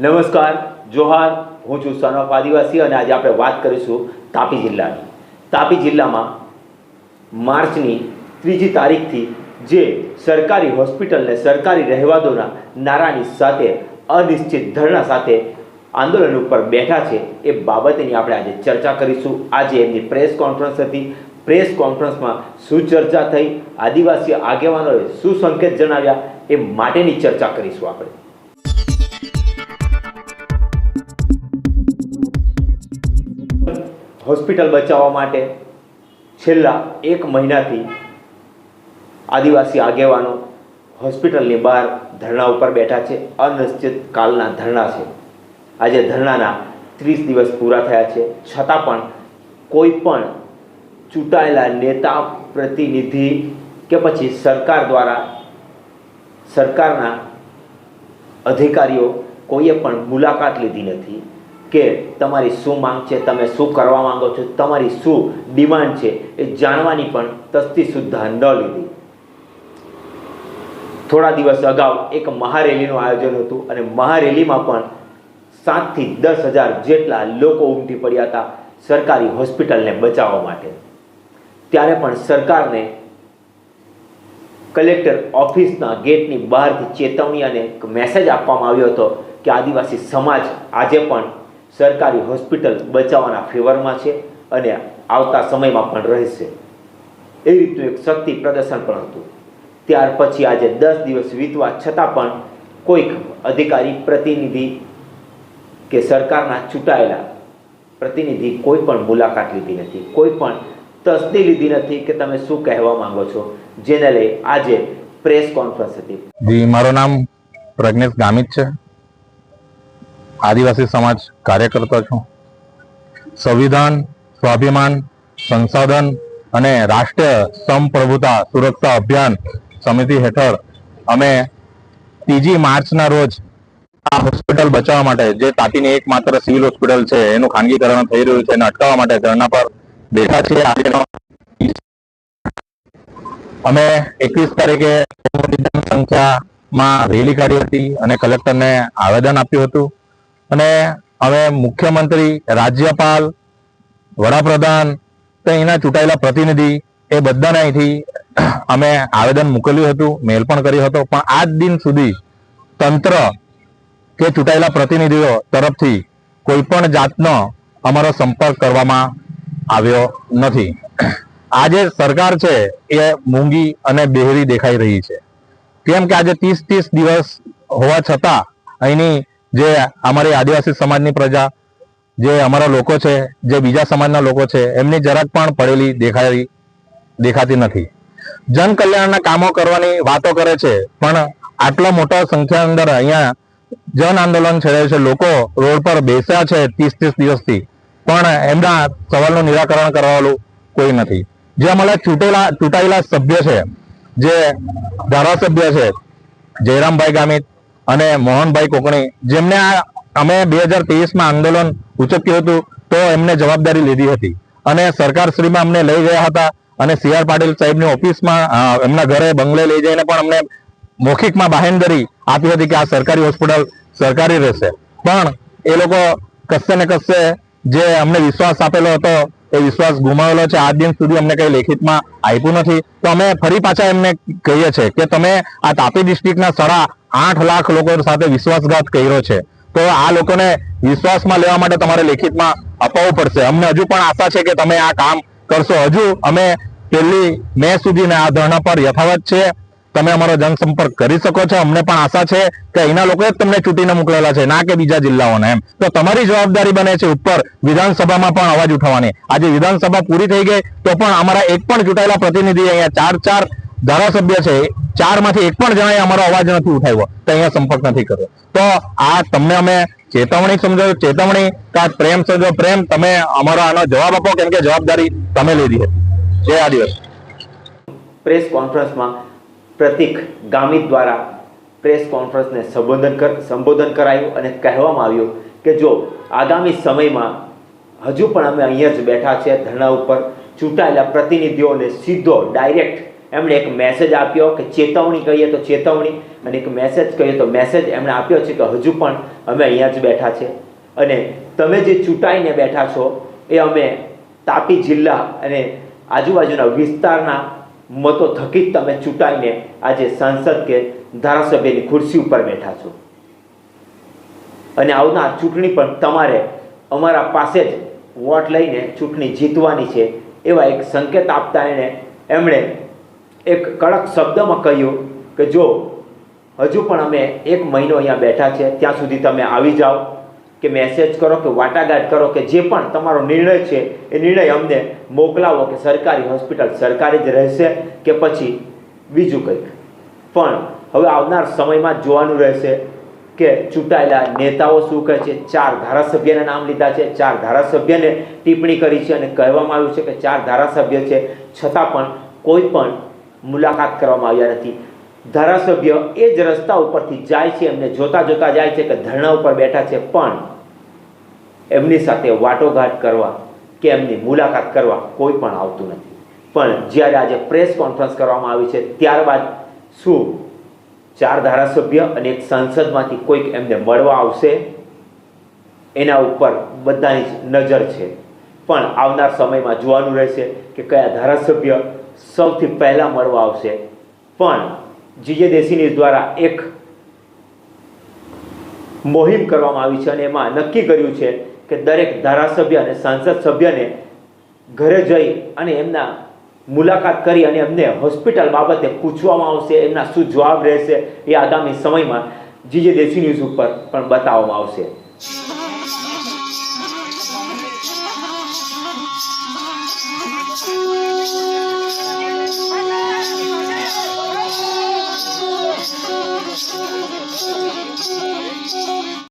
નમસ્કાર, જોહાર. હું છું સન ઓફ આદિવાસી અને આજે આપણે વાત કરીશું તાપી જિલ્લાની. તાપી જિલ્લામાં માર્ચની ત્રીજી તારીખથી જે સરકારી હોસ્પિટલને સરકારી રહેવાદોના નારાની સાથે અનિશ્ચિત ધરણા સાથે આંદોલન ઉપર બેઠા છે, એ બાબતેની આપણે આજે ચર્ચા કરીશું. આજે એમની પ્રેસ કોન્ફરન્સ હતી. પ્રેસ કોન્ફરન્સમાં શું ચર્ચા થઈ? આદિવાસી આગેવાનોએ શું સંકેત જણાવ્યા? એ માટેની ચર્ચા કરીશું આપણે. હોસ્પિટલ બચાવવા માટે છેલ્લા એક મહિનાથી આદિવાસી આગેવાનો હોસ્પિટલની બહાર ધરણા ઉપર બેઠા છે. અનિશ્ચિત કાલના ધરણા છે. આજે ધરણાના ત્રીસ દિવસ પૂરા થયા છે. છતાં પણ કોઈ પણ ચૂંટાયેલા નેતા, પ્રતિનિધિ કે પછી સરકાર દ્વારા સરકારના અધિકારીઓ કોઈએ પણ મુલાકાત લીધી નથી. કે તમારી શું માંગ છે, તમે શું કરવા માંગો છો, તમારી શું ડિમાન્ડ છે એ જાણવાની પણ તસ્તી સુદ્ધા ન લીધી. થોડા દિવસ અગાઉ એક મહારેલીનું આયોજન હતું અને મહારેલીમાં પણ સાતથી દસ હજાર જેટલા લોકો ઉમટી પડ્યા હતા સરકારી હોસ્પિટલને બચાવવા માટે. ત્યારે પણ સરકારને કલેક્ટર ઓફિસના ગેટની બહારથી ચેતવણી અને એક મેસેજ આપવામાં આવ્યો હતો કે આદિવાસી સમાજ આજે પણ સરકારી હોસ્પિટલ બચાવવાના ફેવરમાં છે અને આવતા સમયમાં પણ રહેશે. એ રીતનું એક શક્તિ પ્રદર્શન પણ હતું. ત્યાર પછી આજે દસ દિવસ વીતવા છતાં પણ કોઈક અધિકારી, પ્રતિનિધિ કે સરકારના ચૂંટાયેલા પ્રતિનિધિ કોઈ પણ મુલાકાત લીધી નથી. કોઈ પણ તસ્દી લીધી નથી કે તમે શું કહેવા માંગો છો, જેને લઈ આજે પ્રેસ કોન્ફરન્સ હતી. મારું નામ પ્રજ્ઞેશ ગામિત છે. આદિવાસી સમાજ કાર્યકર્તા છું. સંવિધાન, સ્વાભિમાન, સંસાધન અને રાષ્ટ્રીય સંપ્રભુતા સુરક્ષા અભિયાન સમિતિ હેઠળ અમે ત્રીજી માર્ચના રોજ આ હોસ્પિટલ બચાવવા માટે, જે તાપીની એકમાત્ર સિવિલ હોસ્પિટલ છે, એનું ખાનગીકરણ થઈ રહ્યું છે એને અટકાવવા માટે ધરણા પર બેઠા છીએ. આજનો અમે એકવીસ તારીખે સંખ્યામાં રેલી કાઢી હતી અને કલેક્ટરને આવેદન આપ્યું હતું. અને હવે મુખ્યમંત્રી, રાજ્યપાલ, વડાપ્રધાન તો એના ચૂંટાયેલા પ્રતિનિધિ એ બધાને અહીંથી અમે આવેદન મોકલ્યું હતું, મેલ પણ કર્યો હતો. પણ આજ દિન સુધી તંત્ર કે ચૂંટાયેલા પ્રતિનિધિઓ તરફથી કોઈ પણ જાતનો અમારો સંપર્ક કરવામાં આવ્યો નથી. આજે સરકાર છે એ મૂંગી અને બેહરી દેખાઈ રહી છે. કેમ કે આજે ત્રીસ ત્રીસ દિવસ હોવા છતાં અહીંની જે અમારી આદિવાસી સમાજની પ્રજા, જે અમારા લોકો છે, જે બીજા સમાજના લોકો છે, એમની જરાક પણ પડેલી દેખાઈ, દેખાતી નથી. જન કલ્યાણના કામો કરવાની વાતો કરે છે, પણ આટલા મોટા સંખ્યા અંદર અહીંયા જન આંદોલન છેડે છે, લોકો રોડ પર બેસ્યા છે ત્રીસ ત્રીસ દિવસથી. પણ એમના સવાલનું નિરાકરણ કરવાનું કોઈ નથી. જે અમારા ચૂંટેલા, ચૂંટાયેલા સભ્ય છે, જે ધારાસભ્ય છે, જયરામભાઈ ગામિત અને મોહનભાઈ કોકણી, જેમને અમે બે હજારમાં આંદોલન ઉચક્યું હતું, તો એમને જવાબદારી લીધી હતી. અને સરકારશ્રીમાં અમને લઈ ગયા હતા અને સી આર પાટીલ સાહેબની ઓફિસમાં એમના ઘરે બંગલે લઈ જઈને પણ અમને મૌખિકમાં બાહેંધરી આપી હતી કે આ સરકારી હોસ્પિટલ સરકારી રહેશે. પણ એ લોકો કશે ને કશે જે અમને વિશ્વાસ આપેલો હતો, એ વિશ્વાસ ગુમાવેલો છે. આ દિન સુધી અમને કઈ લેખિતમાં આપ્યું નથી. તો અમે ફરી પાછા એમને કહીએ છીએ કે તમે આ તાપી ડિસ્ટ્રિક્ટના સાડા આઠ લાખ લોકો સાથે વિશ્વાસઘાત કર્યો છે. તો આ લોકોને વિશ્વાસમાં લેવા માટે તમારે લેખિતમાં અપાવવું પડશે. અમને હજુ પણ આશા છે કે તમે આ કામ કરશો. હજુ અમે પહેલી મે સુધીના આ ધરણા પર યથાવત છે. તમે અમારો જનસંપર્ક કરી શકો છો. અમને પણ આશા છે કે અહીંના લોકોએ જ તમને ચૂંટીને મોકલેલા છે, ના કે બીજા જિલ્લાઓને એમ. તો તમારી જવાબદારી બને છે ઉપર વિધાનસભામાં પણ અવાજ ઉઠાવવાની. આજે વિધાનસભા પૂરી થઈ ગઈ, તો પણ અમારા એક પણ ચૂંટાયેલા પ્રતિનિધિ અહીંયા ચાર ચાર ધારાસભ્ય છે ચારમાંથી એક પણ જણાએ અમારો અવાજ નથી ઉઠાવ્યો, તો અહીંયા સંપર્ક નથી કર્યો. તો આ તમને અમે ચેતવણી સમજો ચેતવણી કા પ્રેમ સમજો પ્રેમ તમે અમારો આનો જવાબ આપો, કેમ કે જવાબદારી તમે લીધી હતી. જય આદિવાસી. પ્રેસ કોન્ફરન્સમાં પ્રતિક ગામિત દ્વારા પ્રેસ કોન્ફરન્સને સંબોધન કર, સંબોધન કરાયું અને કહેવામાં આવ્યું કે જો આગામી સમયમાં હજુ પણ અમે અહીંયા જ બેઠા છે ધરણા ઉપર, ચૂંટાયેલા પ્રતિનિધિઓને સીધો ડાયરેક્ટ એમણે એક મેસેજ આપ્યો કે ચેતવણી કહીએ તો ચેતવણી અને એક મેસેજ કહીએ તો મેસેજ એમણે આપ્યો છે કે હજુ પણ અમે અહીંયા જ બેઠા છે. અને તમે જે ચૂંટાઈને બેઠા છો એ અમે તાપી જિલ્લા અને આજુબાજુના વિસ્તારના મતો થકી જ તમે ચૂંટાઈને આજે સાંસદ કે ધારાસભ્યની ખુરશી ઉપર બેઠા છો. અને આવનાર ચૂંટણી પણ તમારે અમારા પાસે જ વોટ લઈને ચૂંટણી જીતવાની છે એવા એક સંકેત આપતા એણે એમણે એક કડક શબ્દમાં કહ્યું કે જો હજુ પણ અમે એક મહિનો અહીંયા બેઠા છે, ત્યાં સુધી તમે આવી જાઓ કે મેસેજ કરો કે વાટાઘાટ કરો કે જે પણ તમારો નિર્ણય છે, એ નિર્ણય અમને મોકલાવો કે સરકારી હોસ્પિટલ સરકારી જ રહેશે કે પછી બીજું કંઈક. પણ હવે આવનાર સમયમાં જોવાનું રહેશે કે ચૂંટાયેલા નેતાઓ શું કહે છે? ચાર ધારાસભ્યના નામ લીધા છે, ચાર ધારાસભ્યને ટિપ્પણી કરી છે અને કહેવામાં આવ્યું છે કે ચાર ધારાસભ્ય છે. છતાં પણ કોઈ પણ મુલાકાત કરવામાં આવ્યા નથી ધારાસભ્ય એ જ રસ્તા ઉપરથી જાય છે, એમને જોતા જોતા જાય છે કે ધરણા ઉપર બેઠા છે, પણ એમની સાથે વાટોઘાટ કરવા કે એમની મુલાકાત કરવા કોઈ પણ આવતું નથી. પણ જ્યારે આજે પ્રેસ કોન્ફરન્સ કરવામાં આવી છે, ત્યારબાદ શું ચાર ધારાસભ્ય અને એક સાંસદમાંથી કોઈક એમને મળવા આવશે? એના ઉપર બધાની જ નજર છે. પણ આવનાર સમયમાં જોવાનું રહેશે કે કયા ધારાસભ્ય સૌથી પહેલાં મળવા આવશે. પણ જીજે દેશી ન્યૂઝ દ્વારા એક મોહિમ કરવામાં આવી છે અને એમાં નક્કી કર્યું છે કે દરેક ધારાસભ્ય અને સાંસદ સભ્યને ઘરે જઈ અને એમના મુલાકાત કરી અને એમને હોસ્પિટલ બાબતે પૂછવામાં આવશે, એમના શું જવાબ રહેશે એ આગામી સમયમાં જીજે દેશી ન્યૂઝ ઉપર પણ બતાવવામાં આવશે.